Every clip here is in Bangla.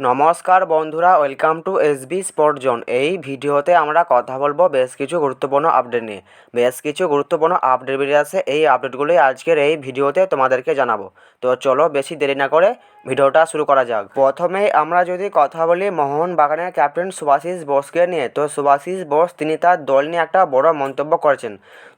নমস্কার বন্ধুরা, welcome to SB sport zone. এই ভিডিওতে আমরা কথা বলব বেশ কিছু গুরুত্বপূর্ণ আপডেট নিয়ে। বেশ কিছু গুরুত্বপূর্ণ আপডেট বেরিয়ে আছে এই আপডেটগুলোই আজকের এই ভিডিওতে তোমাদেরকে জানাব। তো চলো বেশি দেরি না করে ভিডিওটা শুরু করা যাক। প্রথমেই আমরা যদি কথা বলি মোহন বাগানের ক্যাপ্টেন সুভাশিস বোসকে নিয়ে, তো সুভাশিস বোস তিনি তার দল নিয়ে একটা বড় মন্তব্য করেছেন।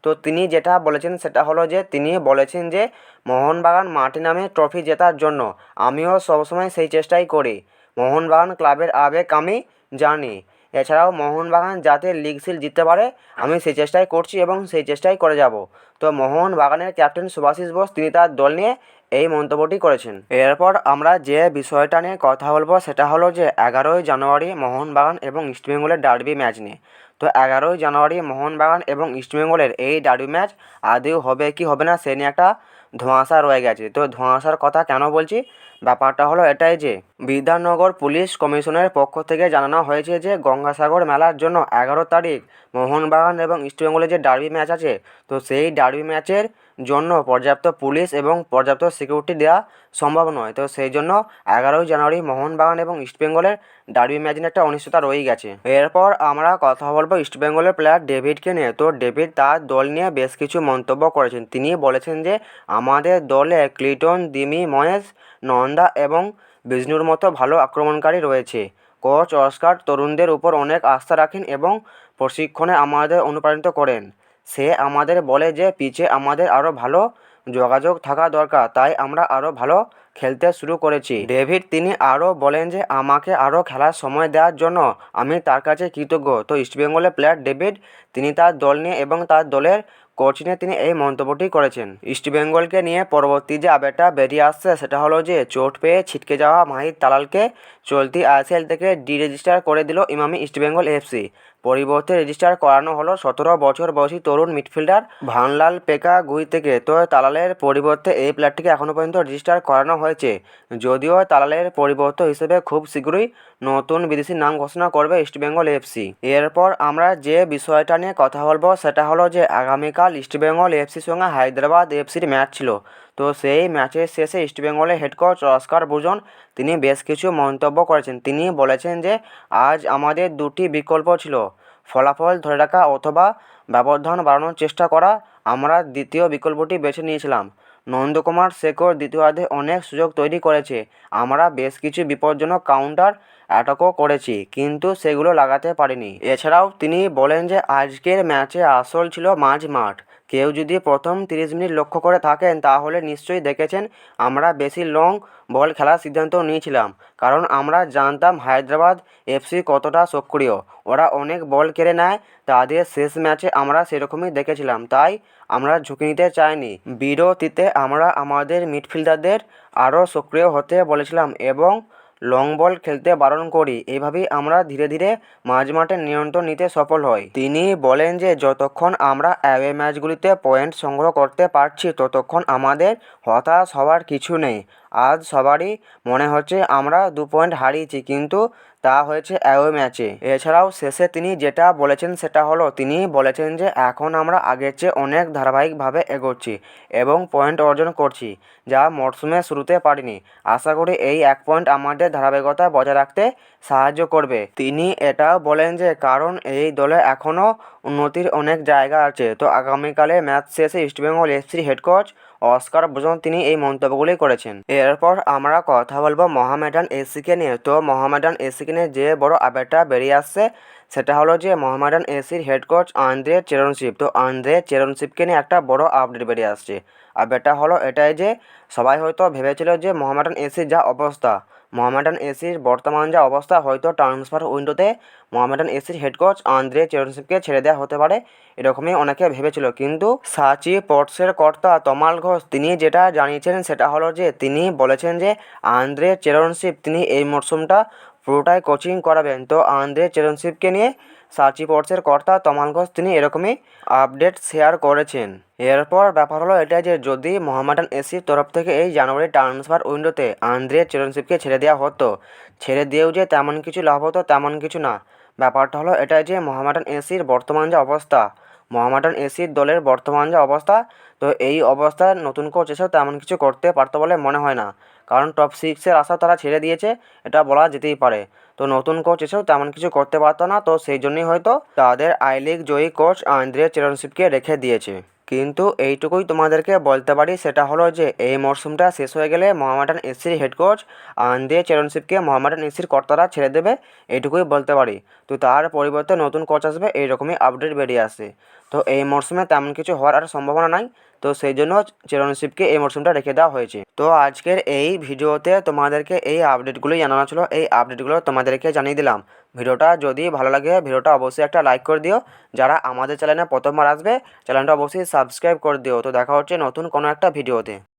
তো তিনি যেটা বলেছেন সেটা হলো যে, তিনি বলেছেন যে, মোহনবাগান মাটি নামে ট্রফি জেতার জন্য। আমিও সবসময় সেই চেষ্টাই করি। মোহনবাগান ক্লাবের আবেগ আমি জানি। এছাড়াও মোহনবাগান যাতে লিগ সিল জিততে পারে, আমি সেই চেষ্টাই করছি এবং সেই চেষ্টাই করে যাব। তো মোহনবাগানের ক্যাপ্টেন সুভাশিস বোস তিনি তার দল নিয়ে এই মন্তব্যটি করেছেন। এরপর আমরা যে বিষয়টা নিয়ে কথা বলব সেটা হলো যে এগারোই জানুয়ারি মোহনবাগান এবং ইস্টবেঙ্গলের ডার্বি ম্যাচ নিয়ে। তো এগারোই জানুয়ারি মোহনবাগান এবং ইস্টবেঙ্গলের এই ডার্বি ম্যাচ আদৌ হবে কি হবে না সে নিয়ে একটা ধোঁয়াশা রয়ে গেছে। তো ধোঁয়াশার কথা কেন বলছি? ব্যাপারটা হলো এটাই যে বিধাননগর পুলিশ কমিশনের পক্ষ থেকে জানানো হয়েছে যে গঙ্গাসাগর মেলার জন্য এগারো তারিখ মোহনবাগান এবং ইস্টবেঙ্গলের যে ডার্বি ম্যাচ আছে, তো সেই ডার্বি ম্যাচের জন্য পর্যাপ্ত পুলিশ এবং পর্যাপ্ত সিকিউরিটি দেওয়া সম্ভব নয়। তো সেই জন্য এগারোই জানুয়ারি মোহনবাগান এবং ইস্টবেঙ্গলের ডার্বি ম্যাচ একটা অনিশ্চয়তা রয়েই গেছে। এরপর আমরা কথা বলব ইস্টবেঙ্গলের প্লেয়ার ডেভিডকে নিয়ে। তো ডেভিড তার দল নিয়ে বেশ কিছু মন্তব্য করেছেন। তিনি বলেছেন যে, আমাদের দলে ক্লিটন, দিমি, মহেশ, নন্দা এবং বিষ্ণুর মতো ভালো আক্রমণকারী রয়েছে। কোচ অস্কার তরুণদের উপর অনেক আস্থা রাখেন এবং প্রশিক্ষণে আমাদের অনুপ্রাণিত করেন। সে আমাদের বলে যে, পিচে আমাদের আরও ভালো যোগাযোগ থাকা দরকার, তাই আমরা আরও ভালো খেলতে শুরু করেছি। ডেভিড, তিনি আরও বলেন যে, আমাকে আরও খেলার সময় দেওয়ার জন্য আমি তার কাছে কৃতজ্ঞ। তো ইস্টবেঙ্গলের প্লেয়ার ডেভিড, তিনি তার দল নিয়ে এবং তার দলের কোচ নিয়ে তিনি এই মন্তব্যটি করেছেন। ইস্টবেঙ্গলকে নিয়ে পরবর্তী যে আপডেটটা বেরিয়ে আসছে, সেটা হলো যে, চোট পেয়ে ছিটকে যাওয়া মাহির তালালকে চলতি আইএসএল থেকে ডি রেজিস্টার করে দিল ইমামি ইস্টবেঙ্গল এফসি। পরিবর্তে রেজিস্টার করানো হলো। সতেরো বছর বয়সী তরুণ মিডফিল্ডার ভানলাল পেকা গুই থেকে। তো তালালের পরিবর্তে এই প্লেয়ারটিকে এখনও পর্যন্ত রেজিস্টার করানো হয়েছে। যদিও তালালের পরিবর্তে হিসেবে খুব শীঘ্রই নতুন বিদেশি নাম ঘোষণা করবে ইস্টবেঙ্গল এফসি এরপর আমরা যে বিষয়টা নিয়ে কথা বলব, সেটা হলো যে আগামীকাল ইস্টবেঙ্গল এফসির সঙ্গে হায়দ্রাবাদ এফসির ম্যাচ ছিল। তো সেই ম্যাচের শেষে ইস্টবেঙ্গলের হেড কোচ অস্কার বুজন তিনি বেশ কিছু মন্তব্য করেছেন। তিনি বলেছেন যে, আজ আমাদের দুটি বিকল্প ছিল। ফলাফল ধরে রাখা অথবা ব্যবধান বাড়ানোর চেষ্টা করা। আমরা দ্বিতীয় বিকল্পটি বেছে নিয়েছিলাম। নন্দকুমার শেখর দ্বিতীয়ার্ধে অনেক সুযোগ তৈরি করেছে। আমরা বেশ কিছু বিপজ্জনক কাউন্টার অ্যাটাকও করেছি, কিন্তু সেগুলো লাগাতে পারিনি। এছাড়াও তিনি বলেন যে, আজকের ম্যাচে আসল ছিল মাঝ মাঠ। কেউ যদি প্রথম তিরিশ মিনিট লক্ষ্য করে থাকেন, তাহলে নিশ্চয়ই দেখেছেন, আমরা বেশি লং বল খেলার সিদ্ধান্ত নিয়েছিলাম। কারণ আমরা জানতাম হায়দ্রাবাদ এফসি কতটা সক্রিয়। ওরা অনেক বল কেড়ে নেয়, তাদের শেষ ম্যাচে আমরা সেরকমই দেখেছিলাম। তাই আমরা ঝুঁকি নিতে চাইনি। বিরতিতে আমরা আমাদের মিডফিল্ডারদের আরও সক্রিয় হতে বলেছিলাম এবং লং বল খেলতে বারণ করি। এভাবেই আমরা ধীরে ধীরে মাঝ মাঠে নিয়ন্ত্রণ নিতে সফল হই। তিনি বলেন যে, যতক্ষণ আমরা অ্যাওয়ে ম্যাচগুলিতে পয়েন্ট সংগ্রহ করতে পারছি, ততক্ষণ আমাদের হতাশ হওয়ার কিছু নেই। আজ সবারই মনে হচ্ছে আমরা দু পয়েন্ট হারিয়েছি, কিন্তু তা হয়েছে অ্যাওয়ে ম্যাচে। এছাড়াও শেষে তিনি যেটা বলেছেন সেটা হলো, তিনি বলেছেন যে এখন আমরা আগের চেয়ে অনেক ধারাবাহিকভাবে এগোচ্ছি এবং পয়েন্ট অর্জন করছি, যা মরশুমের শুরুতে পারিনি। আশা করি এই এক পয়েন্ট আমাদের ধারাবাহিকতা বজায় রাখতে সাহায্য করবে। তিনি এটাও বলেন যে কারণ এই দলে এখনও উন্নতির অনেক জায়গা আছে। তো আগামীকালে ম্যাচ শেষে ইস্টবেঙ্গল এফসির হেড কোচ অস্কার বুজন তিনি এই মন্তব্যগুলি করেছেন। এরপর আমরা কথা বলব মহামেডান এসিকে নিয়ে। তো মহামেডান এসিকে নিয়ে যে বড় আপডেটটা বেরিয়ে আসছে, সেটা হলো যে মহামেডান এসির হেড কোচ আন্দ্রে চেরনশিপ। তো আন্দ্রে চেরনশিপকে নিয়ে একটা বড় আপডেট বেরিয়ে আসছে। আপডেটটা হলো এটাই যে, সবাই হয়তো ভেবেছিল যে মহামেডান এসির যা অবস্থা, মোহামেডান এসির বর্তমান যা অবস্থা, হয়তো ট্রান্সফার উইন্ডোতে মোহামেডান এসির হেড কোচ আন্দ্রে চেরনশিপকে ছেড়ে দেওয়া হতে পারে, এরকমই অনেকে ভেবেছিল। কিন্তু সাচি স্পোর্টসের কর্তা তমাল ঘোষ, তিনি যেটা জানিয়েছেন, সেটা হলো যে তিনি বলেছেন যে আন্দ্রে চেরনশিপ, তিনি এই মরশুমটা পুরোটাই কোচিং করাবেন। তো আন্দ্রে চেরনশিপকে নিয়ে সাচি স্পোর্টসের কর্তা তমাল ঘোষ তিনি এরকমই আপডেট শেয়ার করেছেন। এরপর ব্যাপার হলো এটা যে যদি মোহামেডান এসির তরফ থেকে এই জানুয়ারি ট্রান্সফার উইন্ডোতে আন্দ্রে চেরনশিপকে ছেড়ে দেওয়া হতো, ছেড়ে দিয়েও যে তেমন কিছু লাভ হতো তেমন কিছু না। ব্যাপারটা হলো এটাই যে মোহামেডান এসির বর্তমান যে অবস্থা মোহামেডান এসির দলের বর্তমান যে অবস্থা, তো এই অবস্থায় নতুন কোচ এসেও তেমন কিছু করতে পারতো বলে মনে হয় না। কারণ টপ সিক্সের আশা তারা ছেড়ে দিয়েছে, এটা বলা যেতেই পারে। তো নতুন কোচ এসেও তেমন কিছু করতে পারতো না, তো সেই জন্যই হয়তো তাদের আই লিগ জয়ী কোচ আন্দ্রে চেরনশিপকে রেখে দিয়েছে। কিন্তু এইটুকুই তোমাদেরকে বলতে পারি, সেটা হলো যে এই মরশুমটা শেষ হয়ে গেলে মোহামেডান এসির হেড কোচ আন্দ্রে চেরনশিপকে মোহামেডান এসির কর্তারা ছেড়ে দেবে, এইটুকুই বলতে পারি। তো তার পরিবর্তে নতুন কোচ আসবে, এইরকমই আপডেট বেরিয়ে আসে। তো এই মরশুমে তেমন কিছু হওয়ার আর সম্ভাবনা নাই। তো সেই জন্য চিরঞ্জীবকে এই মরশুমটা রেখে দেওয়া হয়েছে। তো আজকের এই ভিডিওতে তোমাদেরকে এই আপডেটগুলোই জানানো ছিল। এই আপডেটগুলো তোমাদেরকে জানিয়ে দিলাম। ভিডিওটা যদি ভালো লাগে, ভিডিওটা অবশ্যই একটা লাইক করে দিও। যারা আমাদের চ্যানেলে প্রথমবার আসবে, চ্যানেলটা অবশ্যই সাবস্ক্রাইব করে দিও। তো দেখা হচ্ছে নতুন কোনো একটা ভিডিওতে।